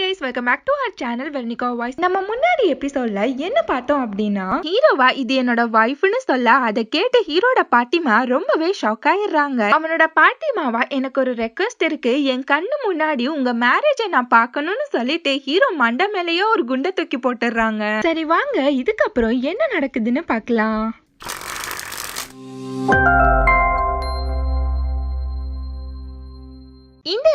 Guys welcome back to our channel Veronica voice நம்ம முன்னாடி எபிசோட்ல என்ன பார்த்தோம் அப்படின்னா ஹீரோவா இது என்னோட வைஃப்னு சொல்ல அதை கேட்டு ஹீரோட பாட்டிமா ரொம்பவே ஷாக் ஆயிடுறாங்க. அவனோட பாட்டிமாவா எனக்கு ஒரு ரெக்வஸ்ட் இருக்கு. என் கண்ணு முன்னாடி உங்க மேரேஜை நான் பார்க்கணும்னு சொல்லிட்டு ஹீரோ மண்ட மேலேயே ஒரு குண்டை தூக்கி போட்டுடுறாங்க. சரி வாங்க இதுக்கப்புறம் என்ன நடக்குதுன்னு பார்க்கலாம்.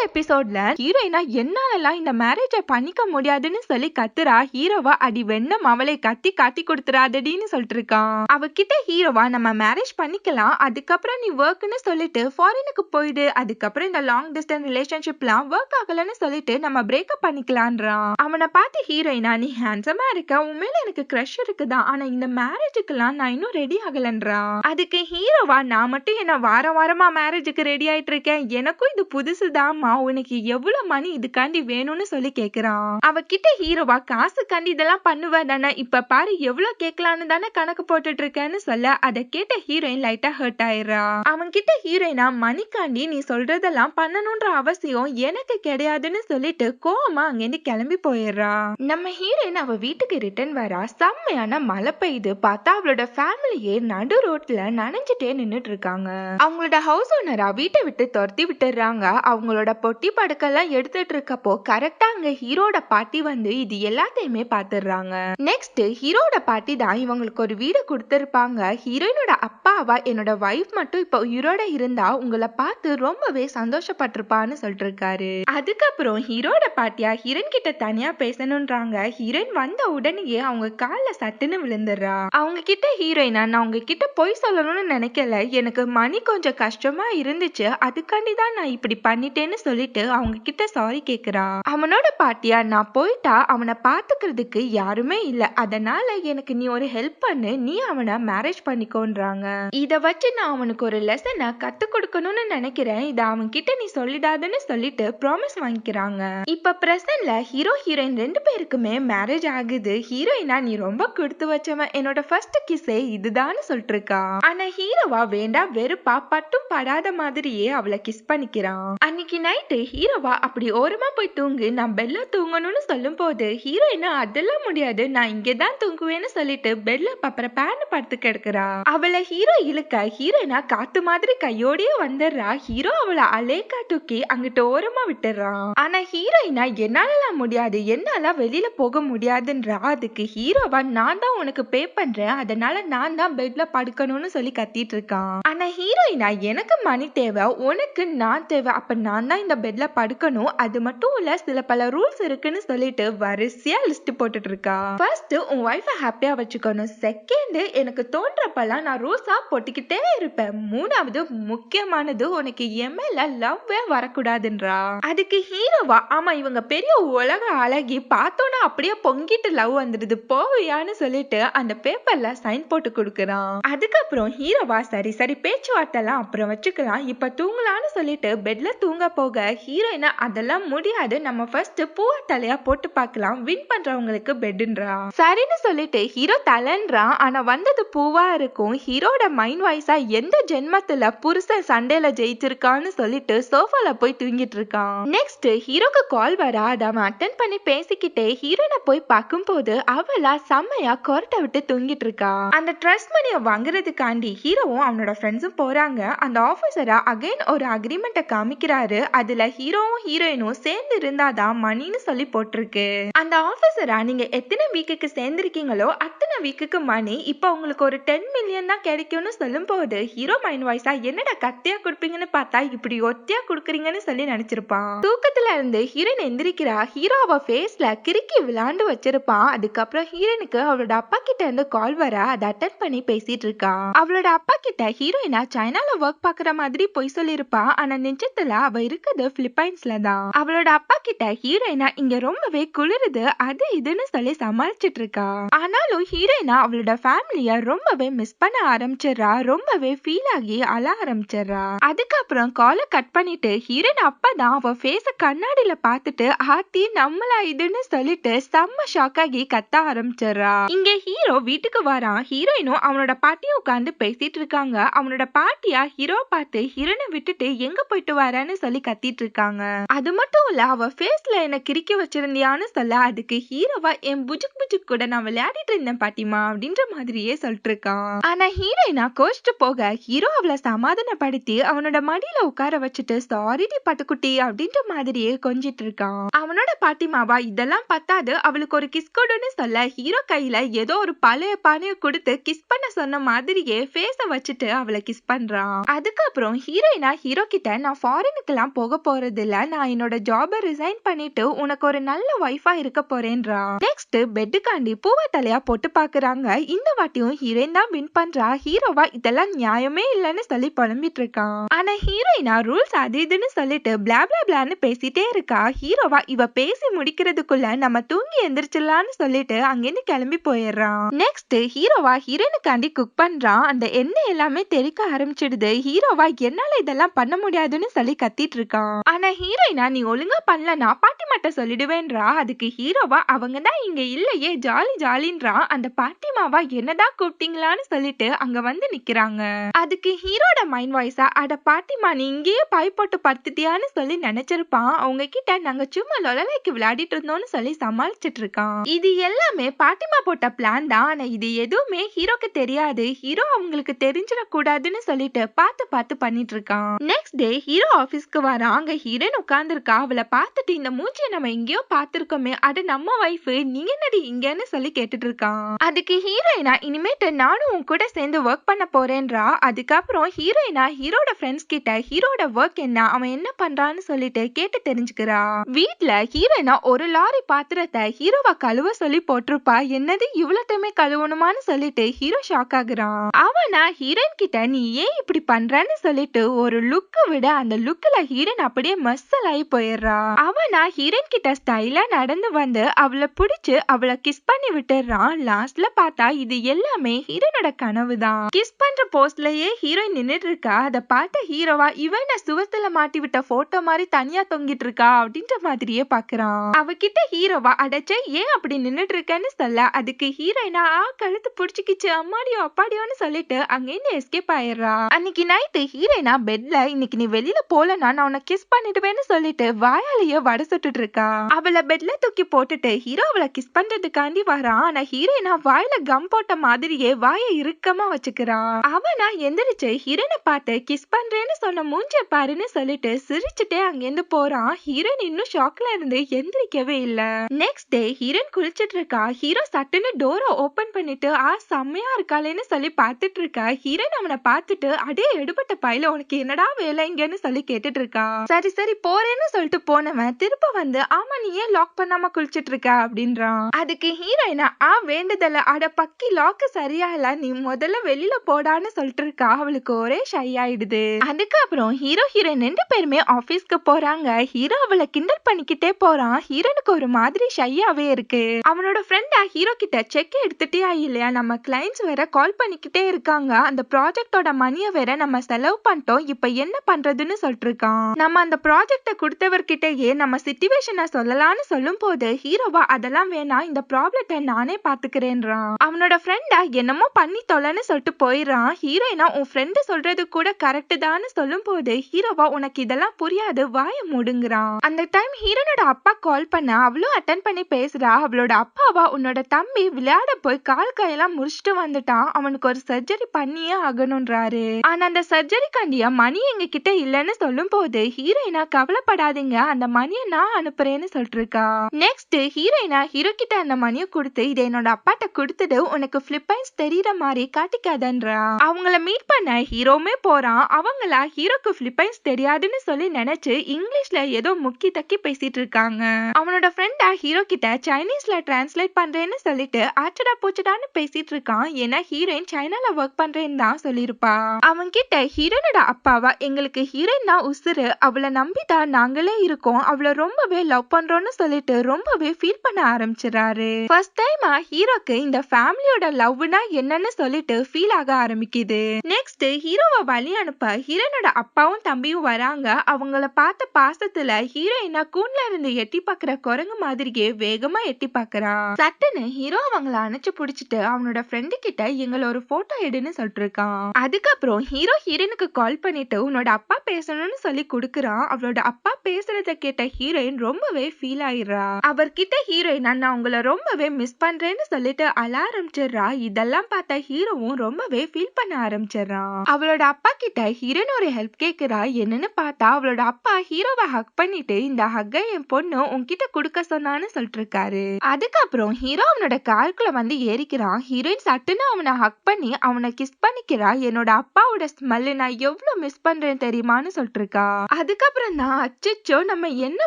எபிசோட்ல ஹீரோயினா என்னாலலாம் இந்த மேரேஜை பண்ணிக்க முடியாதுன்னு சொல்லி கத்துறா ஹீரோவா அடி வெண்ணம் அவளை கத்தி காட்டி கொடுத்துறாதடின்னு சொல்லிட்டு இருக்கான் அவகிட்ட ஹீரோவா நம்ம மேரேஜ் பண்ணிக்கலாம் அதுக்கப்புறம் நீ ஒர்க்னு சொல்லிட்டு ஃபாரினுக்கு போயிடு அதுக்கப்புறம் இந்த லாங் டிஸ்டன்ஸ் ரிலேஷன்ஷிப்லாம் ஒர்க் ஆகலன்னு சொல்லிட்டு நம்ம பிரேக்கப் பண்ணிக்கலான்றான். அவனை பார்த்து ஹீரோயினா நீ ஹேண்ட்ஸமா இருக்க உண்மையில எனக்கு க்ரஷ் இருக்குதான் ஆனா இந்த மேரேஜுக்கெல்லாம் நான் இன்னும் ரெடி ஆகலன்றான். அதுக்கு ஹீரோவா நான் மட்டும் என்ன வாரம் வாரமா மேரேஜுக்கு ரெடி ஆயிட்டு இருக்கேன் எனக்கும் இது புதுசுதாம்மா. உனக்கு எவ்வளவு மணி இதுக்காண்டி வேணும்னு சொல்லி கேக்குறான். அவகிட்ட ஹீரோவா காசுக்காண்டி இதெல்லாம் பண்ணுவ தானே? இப்ப பாரு எவ்வளவு கேட்கலான்னு தானே கணக்கு போட்டுட்டு இருக்கேன்னு சொல்ல அதை கேட்ட ஹீரோயின் லைட்டா ஹர்ட் ஆயிடுறா. அவன் கிட்ட ஹீரோயினா மணிக்காண்டி நீ சொல்றதெல்லாம் பண்ணணும்ன்ற அவசியம் எனக்கு கிடையாதுன்னு சொல்லிட்டு கோவமா அங்கிருந்து கிளம்பி போயிடுறா. நம்ம ஹீரோயின் அவ வீட்டுக்கு ரிட்டர்ன் வரா. செம்மையான மழை பெய்யுது. பார்த்தா அவளோட ஃபேமிலியே நடு ரோட்ல நனைஞ்சிட்டே நின்னுட்டு இருக்காங்க அவங்களோட ஹவுஸ் ஓனரா வீட்டை விட்டு துரத்தி விட்டுறாங்க அவங்களோட பொட்டி படுக்கெல்லாம் எடுத்துட்டு இருக்கப்போ கரெக்டா அங்க ஹீரோட பாட்டி வந்து இது எல்லாத்தையுமே பாத்துடுறாங்க. நெக்ஸ்ட் ஹீரோட பாட்டி தான் இவங்களுக்கு ஒரு வீடு கொடுத்துருப்பாங்க. ஹீரோயினோட அப்பாவா என்னோட வைஃப் மட்டும் இப்போ உயிரோட இருந்தா உங்களை பார்த்து ரொம்பவே சந்தோஷப்பட்டிருப்பான்னு சொல்லிட்டு இருக்காரு அதுக்கப்புறம் ஹீரோட பாட்டியா ஹீரோன் கிட்ட தனியா பேசணும்ன்றாங்க. ஹீரோயின் வந்த உடனேயே அவங்க கால்ல சட்டுன்னு விழுந்துடுறா. அவங்க கிட்ட ஹீரோயினா நான் உங்ககிட்ட பொய் சொல்லணும்னு நினைக்கல. எனக்கு மணி கொஞ்சம் கஷ்டமா இருந்துச்சு. அதுக்காண்டி தான் நான் இப்படி பண்ணிட்டேன்னு சொல்லிட்டு அவங்க கிட்ட சாரி கேக்குறா. அவனோட பாட்டியா நான் போயிட்டா அவனை பாத்துக்கிறதுக்கு யாருமே இல்ல. அதனால எனக்கு நீ ஒரு ஹெல்ப் பண்ணு. நீ அவனை மேரேஜ் பண்ணிக்கோன்றாங்க. இத வச்சு நான் அவனுக்கு ஒரு லெசனை கத்து கொடுக்கணும்னு நினைக்கிறேன். இத அவன் கிட்ட நீ சொல்லிடாதுன்னு சொல்லிட்டு ப்ராமிஸ் வாங்கிக்கிறாங்க. இப்ப பிரசன்ட்ல ஹீரோ ஹீரோயின் ரெண்டு பேருக்குமே மேரேஜ் ஆகுது. ஹீரோயினா நீ ரொம்ப கொடுத்து வச்சவன். என்னோட ஃபர்ஸ்ட் கிஸ்ஸே இதுதான்னு சொல்லிட்டு இருக்கா ஆனா ஹீரோவா வேண்டாம் வெறுப்பா பட்டும் படாத மாதிரியே அவளை கிஸ் பண்ணிக்கிறான். அன்னைக்கு நைட்டு ஹீரோவா அப்படி ஓரமா போய் தூங்கு. நான் பெல்லா தூங்கணும்னு சொல்லும் போது ஹீரோயினா அதெல்லாம் முடியாது. நான் இங்கதான் தூங்குவேன்னு சொல்லிட்டு பெல்லா பப்பற பேன் படுத்து கிடக்குறா. அவளை ஹீரோ இழுக்க ஹீரோயினா காத்து மாதிரி கையோடயே வந்துடுறா. ஹீரோ அவளை அலேக்கா தூக்கி அங்கிட்ட ஓரமா விட்டுறான் ஆனா ஹீரோயினா என்னாலலாம் முடியாது. என்னால வெளியில போக முடியாதுன்றா. அதுக்கு ஹீரோவா நான் தான் உனக்கு பே பண்றேன். அதனால நான் தான் பெட்ல படுக்கணும்னு சொல்லி கத்திட்டு இருக்கான். ஆனா ஹீரோயினா எனக்கு மணி தேவை. உனக்கு நான் தேவை. அப்ப நான் தான் இந்த பெட்ல படுக்கணும். அது மட்டும் இல்ல சில பல ரூல்ஸ் இருக்குன்னு சொல்லிட்டு வரிசையா லிஸ்ட் போட்டுட்டு இருக்கா ஃபர்ஸ்ட் உன் ஒய்ஃபை ஹாப்பியா வச்சுக்கணும். செகண்ட் எனக்கு தோன்றப்பெல்லாம் நான் ரூல்ஸா போட்டுக்கிட்டே இருப்பேன். மூணாவது முக்கியமானது உனக்கு எம்எல்ல லவ்வே வரக்கூடாதுன்றா. அதுக்கு ஹீரோவா ஆமா இவங்க பெரிய உலக அழகி பார்த்தோன்னா அப்படியே பொங்கிட்டு லவ் வந்துடுது. போவியான்னு சொல்லிட்டு அந்த பேப்பர்ல சைன் போட்டு கொடுக்குறான். அதுக்கப்புறம் ஹீரோவா சரி சரி பேச்சுவார்த்தைலாம் அப்புறம் வச்சுக்கலாம். இப்ப தூங்கலாம்னு சொல்லிட்டு பெட்ல தூங்க போக ஹீரோயினா அதெல்லாம் முடியாது. நம்ம ஃபர்ஸ்ட் பூவா தலையா போட்டு பார்க்கலாம். வின் பண்றவங்களுக்கு பெட்ன்றா சரின்னு சொல்லிட்டு ஹீரோ தலைன்றான். ஆனா வந்தது பூவா இருக்கும். ஹீரோட மைண்ட் வாய்ஸா எந்த ஜென்மத்துல புருஷன் சண்டையில ஜெயிச்சிருக்கான்னு சொல்லிட்டு சோஃபால போய் தூங்கிட்டு இருக்கான். நெக்ஸ்ட் ஹீரோக்கு கால் வரா அதை அவன் அட்டன் பண்ணி பேசிக்கிட்டே ஹீரோனை போய் பார்க்கும்போது அவளா செம்மையா கொரட்டை விட்டு தூங்கிட்டு இருக்கா. அந்த ட்ரஸ்ட் மணியை வாங்குறதுக்காண்டி ஹீரோவும் அவனோட ஃப்ரெண்ட்ஸும் போறாங்க. அந்த ஆபீசரா அகைன் ஒரு அக்ரிமெண்ட்டை காமிக்கிறாரு. அதுல ஹீரோவும் ஹீரோயினும் சேர்ந்து இருந்தாதான் மணின்னு சொல்லி போட்டிருக்கு. அந்த ஆபீசரா நீங்க எத்தனை வீக்குக்கு சேர்ந்திருக்கீங்களோ அத்தனை வீக்குக்கு மணி இப்போ உங்களுக்கு ஒரு டென் மில்லியன் தான் கிடைக்கும்னு சொல்லும் போது ஹீரோ மைண்ட் வாய்ஸா என்னடா கத்தியா கொடுப்பீங்கன்னு பார்த்தா இப்படி ஒத்தியா கொடுக்குறீங்கன்னு சொல்லி நினைச்சிருப்பான். தூக்கத்துல இருந்து ஹீரோயின் எந்திரிக்கிறா ஹீரோ அவ ஃபேஸ்ல கிறுக்கி விளாண்டு வச்சிருப்பான். அதுக்கப்புறம் ஹீரோனுக்கு அவளோட அப்பா கிட்ட இருந்து கால் வர அதை அட்டன் பண்ணி பேசிட்டு இருக்கா. அவளோட அப்பா கிட்ட ஹீரோயினா சைனால ஒர்க் பாக்குற மாதிரி பொய் சொல்லியிருப்பா. ஆனா நிஜத்துல அவ இருக்குது பிலிப்பைன்ஸ்ல தான்? அவளோட அப்பா கிட்ட ஹீரோயினா இங்க ரொம்பவே குளிருது அது இதுன்னு சொல்லி சமாளிச்சிட்டு இருக்கா. ஆனாலும் ஹீரோயினா அவளோட ஃபேமிலிய ரொம்பவே மிஸ் பண்ண ஆரம்பிச்சிடுறா ரொம்பவே ஃபீல் ஆகி அழ ஆரம்பிச்சிடுறா. அதுக்கப்புறம் காலை கட் பண்ணிட்டு ஹீரோயின் அப்பா தான் அவ ஃபேஸ கண்ணாடியில பார்த்துட்டு ஆத்தி நம்மளா இதுன்னு சொல்லிட்டு செம்ம ஷாக் ஆகி கத்த ஆரம்பிச்சிடுறா. இங்க ஹீரோ வீட்டுக்கு வரான் ஹீரோயினும் அவனோட பாட்டியும் உட்காந்து பேசிட்டு இருக்காங்க. அவனோட பாட்டியா ஹீரோ பார்த்து ஹீரோனை விட்டுட்டு எங்க போயிட்டு வரான்னு சொல்லி கத்திட்டு இருக்காங்க அது மட்டும் இல்ல அவ ஃபேஸ்ல என்ன கிரிக்க வச்சிருந்தியான்னு சொல்ல அதுக்கு ஹீரோவா என் புஜுக் புஜுக் கூட நான் விளையாடிட்டு இருந்தேன் பாட்டிமா அப்படின்ற மாதிரியே சொல்லிட்டு இருக்கான் ஆனா ஹீரோயினா கோஷ்டு போக ஹீரோ அவளை சமாதானப்படுத்தி அவனோட மடியில உட்கார வச்சுட்டு சாரிடி பட்டுக்குட்டி அப்படின்ற மாதிரியே கொஞ்சிட்டு இருக்கான் அவனோட பாட்டிமாவா இதெல்லாம் பத்தாது அவளுக்கு ஒரு கிஸ் கொடுன்னு சொல்ல ஹீரோ கையில ஏதோ ஒரு பழைய பானைய கொடுத்து கிஸ் பண்ண சொன்ன மாதிரியே ஃபேஸ வச்சுட்டு அவளை கிஸ் பண்றான். அதுக்கப்புறம் ஹீரோயினா ஹீரோ கிட்ட நான் ஃபாரினுக்கு எல்லாம் போக போறது நான் என்னோட ஜாபை ரிசைன் பண்ணிட்டு உனக்கு ஒரு நல்ல ஒய்ஃபா இருக்க போறேன்றா. நெக்ஸ்ட் பெட்டுக்காண்டி பூவை தலையா போட்டு பாக்குறாங்க. இந்த வாட்டியும் ஹீரோயின் தான் வின் பண்றா. ஹீரோவா இதெல்லாம் நியாயமே இல்லைன்னு சொல்லி புலம்பிட்டு இருக்கான். ஆனா ஹீரோயினா ரூல்ஸ் அது இதுன்னு சொல்லிட்டு பிளாப்ளா பிளான்னு பேசிட்டே இருக்கா. ஹீரோவா இவ பேசி முடிக்கிறதுக்குள்ள நம்ம தூங்கி எந்திரிச்சிடலாம்னு சொல்லிட்டு அங்கிருந்து கிளம்பி போயிடுறான். நெக்ஸ்ட் ஹீரோவா ஹீரோயினுக்காண்டி குக் பண்றான். அந்த எண்ணெய் எல்லாமே தெரிக்க ஆரம்பிச்சிடுது. ஹீரோவா என்னால இதெல்லாம் பண்ண முடியாதுன்னு சொல்லி கத்திட்டு இருக்கான். ஆனா ஹீரோயினா நீ ஒழுங்கா பண்ணலனா பாட்டி சொல்லிடுவேன்றா. அதுக்கு ஹீரோவா அவங்க தான் இங்க இல்லையே. ஜாலி ஜாலின்றா. அந்த பாட்டிமாவா என்னதான் கூப்பிட்டீங்களான்னு சொல்லிட்டு அங்க வந்து நிக்கிறாங்க. அதுக்கு ஹீரோட மைண்ட் வாய்ஸா அட பாட்டிமா நீ இங்கேயே பாய் போட்டு படுத்துட்டியான்னு சொல்லி நினைச்சிருப்பான். அவங்க கிட்ட நாங்க சும்மா லொலலைக்கு விளையாடிட்டு இருந்தோம்னு சொல்லி சமாளிச்சிட்டு இருக்கான். இது எல்லாமே பாட்டிமா போட்ட பிளான் தான். ஆனா இது எதுவுமே ஹீரோக்கு தெரியாது. ஹீரோ அவங்களுக்கு தெரிஞ்சிடக்கூடாதுன்னு சொல்லிட்டு பார்த்து பார்த்து பண்ணிட்டு இருக்கான். நெக்ஸ்ட் டே ஹீரோ ஆபீஸ்க்கு வர அங்க ஹீரோயின் உட்கார்ந்துருக்கா அவளை பார்த்துட்டு இந்த மூஞ்சியை நம்ம எங்கேயோ பார்த்துருக்கோமே அது நம்ம ஒய்ஃப் நீங்க என்னடி இங்கன்னு சொல்லி கேட்டுட்டு இருக்கான் அதுக்கு ஹீரோயினா இனிமேட்டு நானும் உன் கூட சேர்ந்து ஒர்க் பண்ண போறேன்றா. அதுக்கப்புறம் ஹீரோயினா ஹீரோட ஃப்ரெண்ட்ஸ் கிட்ட ஹீரோட ஒர்க் என்ன அவன் என்ன பண்றான்னு சொல்லிட்டு கேட்டு தெரிஞ்சுக்கிறா. வீட்ல ஹீரோயினா ஒரு லாரி பாத்திரத்தை ஹீரோவா கழுவ சொல்லி போட்டிருப்பா. என்னது இவ்வளவுமே கழுவணுமான்னு சொல்லிட்டு ஹீரோ ஷாக் ஆகுறான் அவனா ஹீரோயின் கிட்ட நீ ஏன் இப்படி பண்றன்னு சொல்லிட்டு ஒரு லுக்கு விட அந்த லுக்ல ஹீரோயின் அப்படியே மசல் ஆகி போயிடுறான் அவனா ஹிரன் கிட்ட ஸ்டைலா நடந்து வந்து அவளை பிடிச்சு அவளை கிஸ் பண்ணி விட்டுறான் லாஸ்ட்ல பார்த்தா இது எல்லாமே ஹீரோனோட கனவு தான் கிஸ் பண்ற போஸ்ட்லயே ஹீரோயின் நின்னுட்டு இருக்கா. அதை பார்த்த ஹீரோவா இவன் சுவத்துல மாட்டி விட்ட போட்டோ மாதிரி தனியா தொங்கிட்டு இருக்கா? அப்படின்ற மாதிரியே பாக்குறான் அவகிட்ட ஹீரோவா அடைச்சே ஏன் அப்படி நின்னுட்டு இருக்கேன்னு சொல்ல. அதுக்கு ஹீரோயினா ஆ கழுத்து புடிச்சுக்கிச்சு அம்மாடியோ அப்பாடியோன்னு சொல்லிட்டு அங்கேருந்து எஸ்கேப் ஆயிடுறா. அன்னைக்கு நைட்டு ஹீரோயினா பெட்ல இன்னைக்கு நீ வெளியில போலனா நான் உனக்கு கிஸ் பண்ணிடுவேன்னு சொல்லிட்டு வாயாலேயே வடை சுட்டுட்டு இருக்கா. அவளை பெட்ல தூக்கி போட்டுட்டு ஹீரோ அவளை கிஸ் பண்றதுக்காண்டி வரான் ஆனா ஹீரோயினா வாயில கம் போட்ட மாதிரியே வாயை இறுக்கமா வச்சுக்கிறா. அவனா எந்திரிச்சு ஹீரோனை பார்த்து கிஸ் பண்றேன்னு சொன்ன மூஞ்ச பாருன்னு சொல்லிட்டு சிரிச்சுட்டே அங்கேருந்து போறான் ஹீரோயின் இன்னும் ஷாக்ல இருந்து எந்திரிக்கவே இல்ல. நெக்ஸ்ட் டே ஹீரோன் குளிச்சிட்டு இருக்கா. ஹீரோ சட்டுன்னு டோரை ஓபன் பண்ணிட்டு ஆ செம்மையா இருக்காளேன்னு சொல்லி பார்த்துட்டு இருக்கா. ஹீரோன் அவனை பார்த்துட்டு அடே எடுபட்ட பையில உனக்கு என்னடா வேலை? இங்கன்னு சொல்லி கேட்டுட்டு இருக்கா. சரி சரி போறேன்னு சொல்லிட்டு போனவன் திருப்ப வந்து ஆமா நீ ஏன் லாக் பண்ணாம குளிச்சிட்டு இருக்க அப்படின்றான். அதுக்கு ஹீரோயினா ஆ வேண்டுதல. அட பக்கி லாக்கு சரியா இல்ல நீ முதல்ல வெளியில போடான்னு சொல்லிட்டு இருக்கா அவளுக்கு ஒரே ஷை ஆயிடுது அதுக்கப்புறம் ஹீரோ ஹீரோயின் ரெண்டு பேருமே ஆபீஸ்க்கு போறாங்க. ஹீரோ அவளை கிண்டல் பண்ணிக்கிட்டே போறான். ஹீரோனுக்கு ஒரு மாதிரி ஷையாவே இருக்கு. அவனோட ஃப்ரெண்டா ஹீரோ கிட்ட செக் எடுத்துட்டியா இல்லையா? நம்ம கிளைண்ட்ஸ் வேற கால் பண்ணிக்கிட்டே இருக்காங்க. அந்த ப்ராஜெக்டோட மணியை வேற நம்ம செலவு பண்ணிட்டோம். இப்ப என்ன பண்றதுன்னு சொல்லிட்டு இருக்கான் நம்ம அந்த ப்ராஜெக்ட கொடுத்தவர்கிட்டயே நம்ம சிச்சுவேஷனை சொல்லலாம்னு சொல்லும் போது ஹீரோவா அதெல்லாம் வேணாம் இந்த ப்ராப்ளத்தை நானே பாத்துக்கிறேன்றான். அவனோட ஃப்ரெண்டா என்னமோ பண்ணி தொலைன்னு சொல்லிட்டு போயிடுறான். ஹீரோயினா உன் ஃப்ரெண்டு சொல்றது கூட கரெக்ட் தான் சொல்லும் போது ஹீரோவா உனக்கு இதெல்லாம் புரியாது வாய முடுங்குறான். அந்த டைம் ஹீரோனோட அப்பா கால் பண்ண அவளும் அட்டன் பண்ணி பேசுறா. அவளோட அப்பாவா உன்னோட தம்பி விளையாட போய் கால் கையெல்லாம் முடிச்சுட்டு வந்துட்டான். அவனுக்கு ஒரு சர்ஜரி பண்ணியே ஆகணும்ன்றாரு. ஆனா அந்த சர்ஜரிக்காண்டியா மணி எங்க கிட்ட இல்லைன்னு சொல்லும் போது ஹீரோயினா கவலைப்படாதீங்க. அந்த மணியை நான் அனுப்புறேன்னு சொல்லிட்டு நெக்ஸ்ட் ஹீரோயினா ஹீரோ கிட்ட அந்த மணியை கொடுத்து இதை என்னோட அப்பாட்ட கொடுத்துட்டு உனக்கு பிலிப்பைன்ஸ் தெரியற மாதிரி காட்டிக்காதன்றா. அவங்கள மீட் பண்ண ஹீரோமே போறான். அவங்களா ஹீரோக்கு பிலிப்பைன்ஸ் தெரியாதுன்னு சொல்லி நினைச்சு இங்கிலீஷ்ல ஏதோ முக்கி தக்கி பேசிட்டு இருக்காங்க அவனோட ஃப்ரெண்டா ஹீரோ கிட்ட சைனீஸ்ல டிரான்ஸ்லேட் பண்றேன்னு சொல்லிட்டு ஆச்சடா போச்சடான்னு பேசிட்டு இருக்கான் ஏன்னா ஹீரோயின் சைனால ஒர்க் பண்றேன்னு தான் சொல்லியிருப்பா. அவன் கிட்ட ஹீரோனோட அப்பாவா? எங்களுக்கு ஹீரோயின் தான் உசுறு. அவளை நம்பிதான் நாங்களே இருக்கோம். அவளை ரொம்பவே லவ் பண்றோம்னு சொல்லிட்டு ரொம்பவே ஃபீல் பண்ண ஆரம்பிச்சிடறாரு. ஃபர்ஸ்ட் டைமா ஹீரோக்கு இந்த ஃபேமிலியோட லவ்னா என்னன்னு சொல்லிட்டு ஃபீல் ஆக ஆரம்பிக்குது. நெக்ஸ்ட் ஹீரோவை வழி அனுப்ப ஹீரோனோட அப்பாவும் தம்பியும் வராங்க. அவங்கள பார்த்த பாசத்துல ஹீரோயினா கூண்ல இருந்து எட்டி பாக்குற குரங்கு மாதிரியே வேகமா எட்டி பாக்குறா. சட்டுன்னு ஹீரோ அவங்கள அணைச்சு புடிச்சிட்டு அவனோட ஃப்ரெண்டு கிட்ட எங்கள ஒரு போட்டோ எடுன்னு சொல்லிட்டு இருக்கான். அதுக்கப்புறம் ஹீரோ ஹீரோனுக்கு கால் பண்ணிட்டு உன்னோட அப்பா பேசணும்னு சொல்லி இருக்கிறான் அவளோட அப்பா பேசுறத கேட்ட ஹீரோயின் ரொம்பவே ஃபீல் ஆயிடுறா. அவர்கிட்ட ஹீரோயின் நான் உங்களை ரொம்பவே மிஸ் பண்றேன்னு சொல்லிட்டு அழ ஆரம்பிச்சிடுறா இதெல்லாம் பார்த்த ஹீரோவும் ரொம்பவே ஃபீல் பண்ண ஆரம்பிச்சிடுறான் அவளோட அப்பா கிட்ட ஹீரோயின் ஒரு ஹெல்ப் கேட்கிறா என்னன்னு பார்த்தா அவளோட அப்பா ஹீரோவை ஹக் பண்ணிட்டு இந்த ஹக்கை என் பொண்ணு உன்கிட்ட கொடுக்க சொன்னான்னு சொல்லிட்டு இருக்காரு அதுக்கப்புறம் ஹீரோ அவனோட காருக்குள்ள வந்து ஏறிக்கிறான். ஹீரோயின் சட்டுன்னு அவனை ஹக் பண்ணி அவனை கிஸ் பண்ணிக்கிறா. என்னோட அப்பாவோட ஸ்மெல்லு நான் எவ்வளவு மிஸ் பண்றேன் தெரியுமான்னு சொல்லிட்டு இருக்கா அதுக்கப்புறம் தான் அச்சச்சோ நம்ம என்ன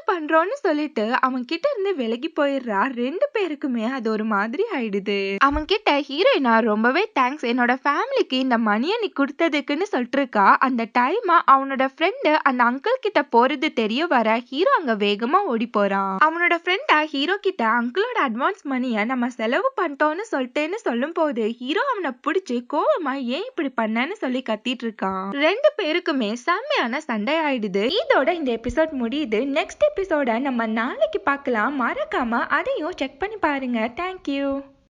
பண்றோம்னு சொல்லிட்டு அவன் கிட்ட இருந்து விலகி போயிடுறா. ரெண்டு பேருக்குமே அது ஒரு மாதிரி ஆயிடுது. அவன் கிட்ட ஹீரோயினா ரொம்பவே தேங்க்ஸ் என்னோட ஃபேமிலிக்கு இந்த மணியை நீ கொடுத்ததுக்குன்னு சொல்லிட்டு இருக்கா அந்த டைம் அவனோட ஃப்ரெண்டு அந்த அங்கிள் கிட்ட போறது தெரிய வர ஹீரோ அங்க வேகமா ஓடி போறான். அவனோட ஃப்ரெண்டா ஹீரோ கிட்ட அங்கிளோட அட்வான்ஸ் மணியை நம்ம செலவு பண்ணிட்டோம்னு சொல்லிட்டேன்னு சொல்லும் போது ஹீரோ அவனை பிடிச்சி கோவமா ஏன் இப்படி பண்ணன்னு சொல்லி கத்திட்டு இருக்கான். ரெண்டு பேருக்குமே செம்மையான சண்டை ஆயிடுது. இதோட இந்த எபிசோட் முடியுது. நெக்ஸ்ட் எபிசோட நம்ம நாளைக்கு பார்க்கலாம். மறக்காம அதையும் செக் பண்ணி பாருங்க. தேங்க்யூ